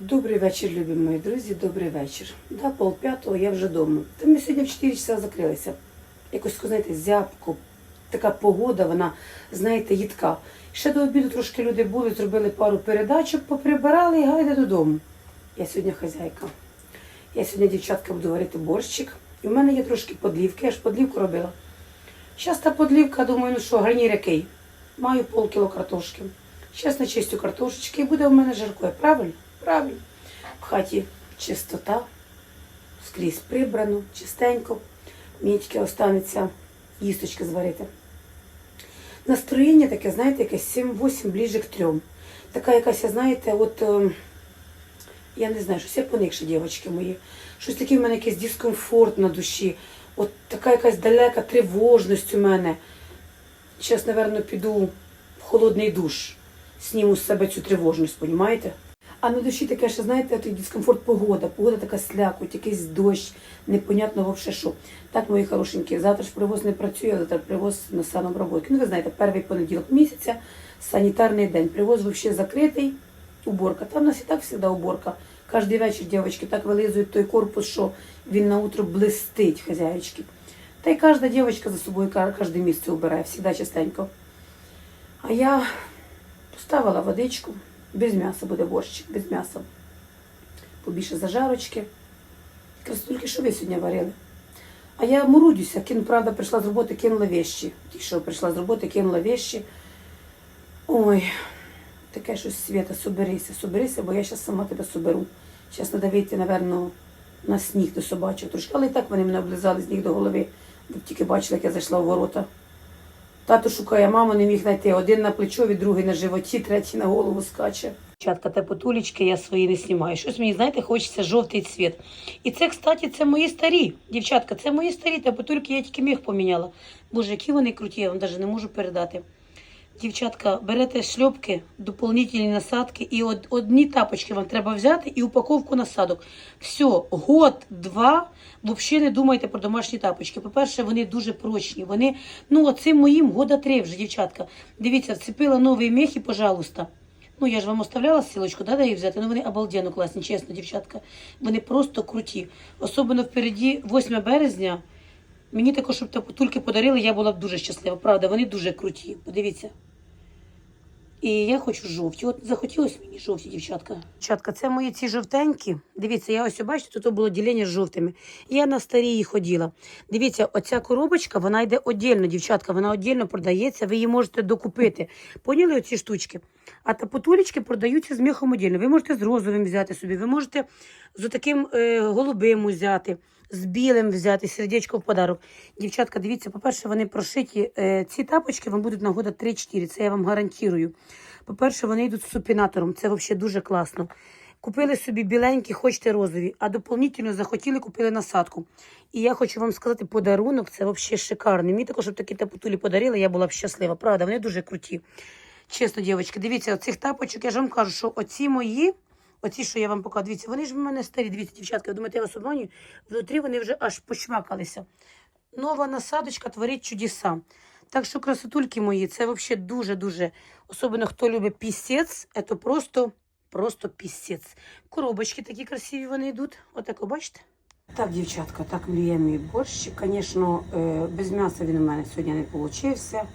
Добрий вечір, любі мої друзі, добрий вечір. Да, пол п'ятого я вже вдома. Та ми сьогодні в 4 часа закрилися. Якось, знаєте, зябко, така погода, вона, знаєте, їдка. Ще до обіду трошки люди були, зробили пару передачок, поприбирали і гайде додому. Я сьогодні хазяйка. Я сьогодні, дівчатка, буду варити борщик. І в мене є трошки подлівки, я ж подлівку робила. Зараз та подлівка, думаю, ну що, гарнір який? Маю полкіло картошки. Зараз начистю картошечки і буде в мене жарко. Правильно? Правильно. В хаті чистота, скрізь прибрано, чистенько. Мені останеться їсточки зварити. Настроєння таке, знаєте, якесь 7-8 ближе к трьом. Така якась, знаєте, от е, я не знаю, щось я поникше, дівчатки мої. Щось таке в мене якийсь дискомфорт на душі. От така якась далека тривожність у мене. Зараз, напевно, піду в холодний душ, сніму з себе цю тривожність, понімаєте? А на душі таке, що знаєте, той дискомфорт погода, погода така слякоть, якийсь дощ, непонятно вообще що. Так, мої хорошенькі, завтра ж привоз не працює, а завтра привоз на саноброботки. Ну, ви знаєте, перший понеділок місяця, санітарний день. Привоз взагалі закритий, уборка. Там у нас і так завжди уборка. Кожний вечір дівчатки так вилизують той корпус, що він на утро блистить, хазяєчки. Та й кожна дівчинка за собою кожне місце убирає, завжди чистенько. А я поставила водичку, без м'яса буде борщик, без м'яса. Побільше зажарочки. Красотульки, що ви сьогодні варили? А я мурудюся, кину, правда, прийшла з роботи, кинула вещі. Ті, що прийшла з роботи, кинула вещі. Ой, таке щось Свята, соберися, соберися, бо я зараз сама тебе соберу. Зараз треба вийти, напевно, на сніг до собачого трошки. Але і так вони мене облизали з ніг до голови. Ви б тільки бачили, як я зайшла в ворота. Тато шукає маму, не міг знайти. Один на плечові, другий на животі, третій на голову скаче. Чатка та потулечки я свої не знімаю. Щось мені, знаєте, хочеться жовтий цвіт. І це, кстати, це мої старі. Дівчатка, це мої старі, та потульки я тільки міг поміняла. Боже, які вони круті, я вам навіть не можу передати. Дівчатка, берете шльопки, доповнительні насадки і од, одні тапочки вам треба взяти і упаковку насадок. Все, год, два. Взагалі не думайте про домашні тапочки. По-перше, вони дуже прочні. Вони, ну, оцим моїм года три вже, дівчатка. Дивіться, вцепила мех і, пожалуйста. Ну, я ж вам оставляла ссылочку, да, де їх взяти. Ну, вони обалденно класні, чесно, дівчатка. Вони просто круті. Особливо впереді 8 березня. Мені також, щоб тільки подарили, я була б дуже щаслива. Правда, вони дуже круті. Подивіться. І я хочу жовті. От захотілося мені жовті, дівчатка. Дівчатка, це мої ці жовтенькі. Дивіться, я ось бачите, тут було ділення з жовтими. Я на старій їх ходила. Дивіться, оця коробочка, вона йде віддільно, дівчатка, вона віддільно продається, ви її можете докупити. Поняли оці штучки? А тапотулечки продаються з міхом віддільно. Ви можете з розовим взяти собі, ви можете з таким е, голубим взяти, з білим взяти, сердечко в подарок. Дівчатка, дивіться, по-перше, вони прошиті. Е, ці тапочки вам будуть на года 3-4, це я вам гарантую. По-перше, вони йдуть з супінатором, це взагалі дуже класно. Купили собі біленькі, хочете розові, а доповнительно захотіли, купили насадку. І я хочу вам сказати, подарунок це взагалі шикарний. Мені також, щоб такі тапотулі подарили, я була б щаслива. Правда, вони дуже круті. Чесно, дівчатки, дивіться, оцих тапочок, я ж вам кажу, що оці мої, оці, що я вам показую, дивіться, вони ж в мене старі. Дивіться, дівчатка, ви думаєте, я вас обманюю? Внутрі вони вже аж почвакалися. Нова насадочка творить чудеса. Так що, красотульки мої, це взагалі дуже-дуже. Особливо, хто любить пісець, це просто, просто пісець. Коробочки такі красиві вони йдуть. Отако, бачите? Так, дівчатка, так мріє мій борщ. Звісно, е, без м'яса він у мене сьогодні не вийшов.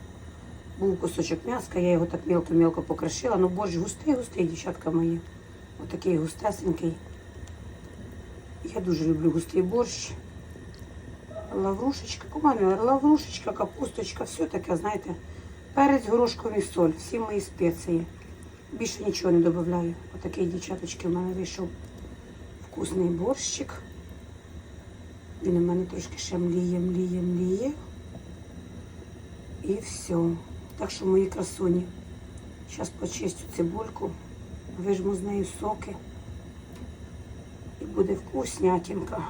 Був кусочок м'яска, я його так мілко-мілко покришила. Ну, борщ густий, густий, дівчатка мої. Отакий густесенький. Я дуже люблю густий борщ. Лаврушечка, кумами, лаврушечка, капусточка, все таке, знаєте. Перець, горошком і соль, всі мої спеції. Більше нічого не додаю. Отакий, дівчаточки, в мене вийшов вкусний борщик. Він у мене трошки ще мліє, мліє, мліє. І все. Так що мої красуні. Зараз почистю цибульку, вижму з нею соки. І буде вкуснятинка.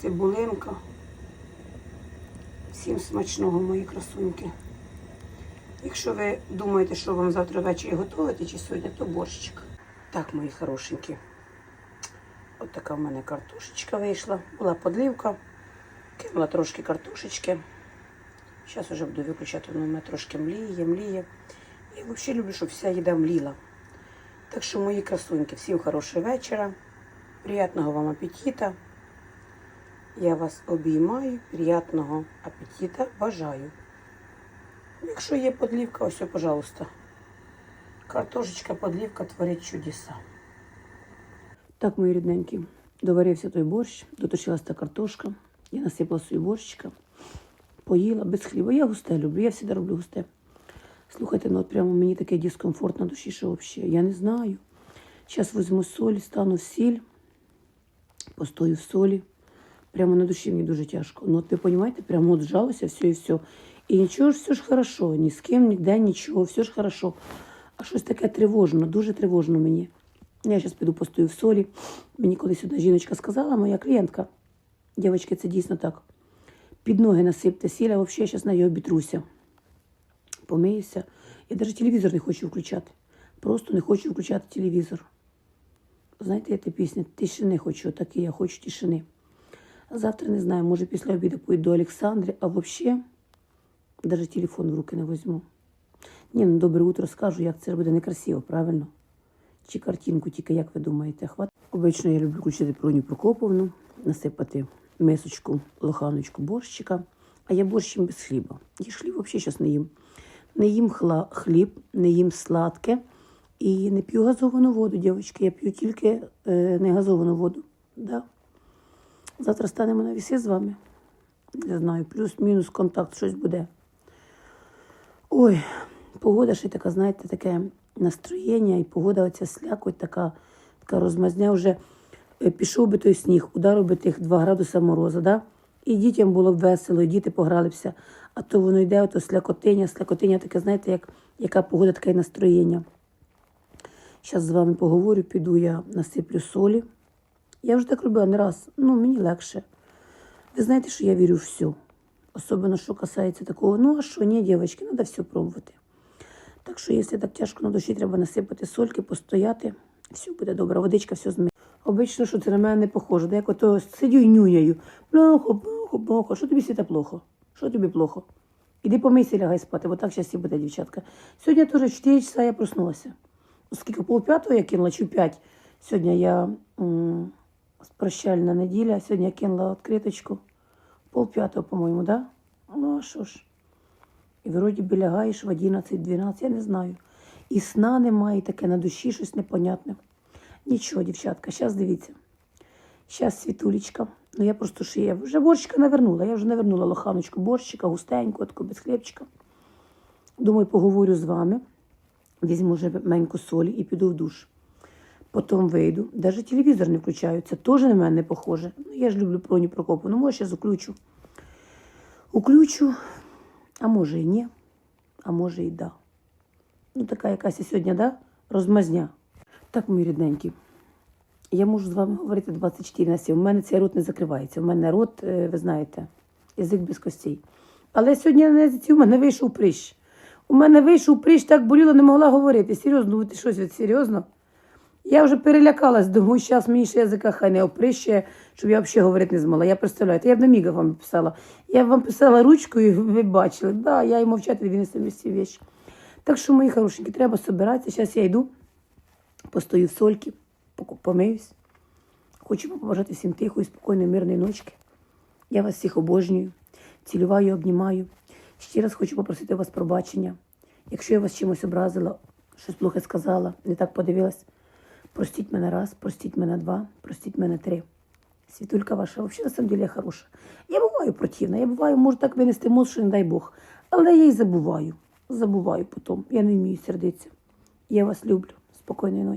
Цибулинка. Всім смачного, мої красуньки. Якщо ви думаєте, що вам завтра ввечері готувати чи сьогодні, то борщик. Так, мої хорошенькі. От така в мене картошечка вийшла. Була подлівка. Кинула трошки картошечки. Зараз вже буду виключати, воно в мене трошки мліє, мліє. Я взагалі люблю, щоб вся їда мліла. Так що, мої красуньки, всім хорошого вечора, приятного вам апетита. Я вас обіймаю, приятного апетита бажаю. Якщо є подлівка, ось, пожалуйста. Картошечка, подлівка творить чудеса. Так, мої рідненькі, доварився той борщ, доточилась та картошка. Я насипала свій борщика, поїла без хліба. Я густе люблю, я завжди роблю густе. Слухайте, ну от прямо мені такий дискомфорт на душі, що взагалі. Я не знаю. Зараз візьму соль, стану в сіль, постою в солі. Прямо на душі мені дуже тяжко. Ну, от ви розумієте, прямо от зжалося все і все. І нічого ж, все ж хорошо, ні з ким, ніде нічого, все ж хорошо. А щось таке тривожно, дуже тривожно мені. Я зараз піду постою в солі. Мені колись одна жіночка сказала, моя клієнтка. Дівчатки, це дійсно так. Під ноги насипте сіль, а взагалі зараз на його обітруся. Помиюся. Я навіть телевізор не хочу включати. Просто не хочу включати телевізор. Знаєте, я та пісня тишини хочу, так і я хочу тишини. Завтра не знаю, може після обіду поїду до Олександри, а взагалі навіть телефон в руки не візьму. Ні, ну добре утро скажу, як це буде некрасиво, правильно? Чи картинку, тільки як ви думаєте, хват? Обично я люблю включити Проню Прокоповну, насипати мисочку, лоханочку борщика, а я борщ їм без хліба. Я ж хліб взагалі зараз не їм. Не їм хліб, не їм сладке і не п'ю газовану воду, дівчатки. Я п'ю тільки е, не газовану воду. Да. Завтра станемо на віси з вами. Не знаю, плюс-мінус контакт, щось буде. Ой, погода ще така, знаєте, таке настроєння, і погода оця слякоть, така, така розмазня вже. Е, Пішов би той сніг, ударив би тих 2 градуса мороза, да? І дітям було б весело, і діти погралися. А то воно йде, ото слякотиня, слякотиня таке, знаєте, як, яка погода, таке й настроєння. Зараз з вами поговорю, піду я насиплю солі. Я вже так робила не раз, ну мені легше. Ви знаєте, що я вірю в все. Особливо, що касається такого, ну а що, ні, дівчатки, треба все пробувати. Так що, якщо так тяжко на душі, треба насипати сольки, постояти, все буде добре, водичка все змиє. Обично, що це на мене не похоже. Як ото сидю і нюняю. Плохо, плохо. Що тобі світа плохо? Що тобі плохо? Іди помийся, лягай спати, бо так і буде, дівчатка. Сьогодні теж 4 часа я проснулася. Оскільки пол п'ятого я кинула, чи в 5. Сьогодні я прощальна неділя, сьогодні я кинула відкриточку. Пол п'ятого, по-моєму, да? Ну, а що ж? І вроді би лягаєш в 11-12, я не знаю. І сна немає, і таке на душі щось непонятне. Нічого, дівчатка, зараз дивіться. Зараз світулечка. Ну я просто ще я вже борщика навернула. Я вже навернула лоханочку борщика, густеньку, таку без хлібчика. Думаю, поговорю з вами. Візьму вже меньку солі і піду в душ. Потім вийду. Навіть телевізор не включаю. Це теж на мене не похоже. Ну, я ж люблю Проню Прокопу. Ну, може, зараз уключу. Уключу, а може і ні, а може і да. Ну, така якась і сьогодні, да? Розмазня. Так, мої рідненькі. Я можу з вами говорити 24 на 7. У мене цей рот не закривається. У мене рот, е, ви знаєте, язик без костей. Але сьогодні на язиці у мене вийшов прищ. У мене вийшов прищ, так боліло, не могла говорити. Серйозно, ну ти щось від серйозно? Я вже перелякалась, думаю, зараз мені ще язика хай не оприще, щоб я взагалі говорити не змогла. Я представляю, я б на міга вам писала. Я б вам писала ручкою, ви бачили. Да, я і мовчати, дві несумісні вещі. Так що, мої хорошенькі, треба збиратися. Зараз я йду, постою в сольки, помиюсь. Хочу побажати всім тихої, спокійної, мирної ночки. Я вас всіх обожнюю, цілюваю, обнімаю. Ще раз хочу попросити вас пробачення. Якщо я вас чимось образила, щось плохе сказала, не так подивилась, простіть мене раз, простіть мене два, простіть мене три. Світулька ваша, взагалі, на самом деле, я хороша. Я буваю противна, я буваю, можу так винести мозг, що не дай Бог. Але я й забуваю. Забуваю потім. Я не вмію сердитися. Я вас люблю. Спокійної ночі.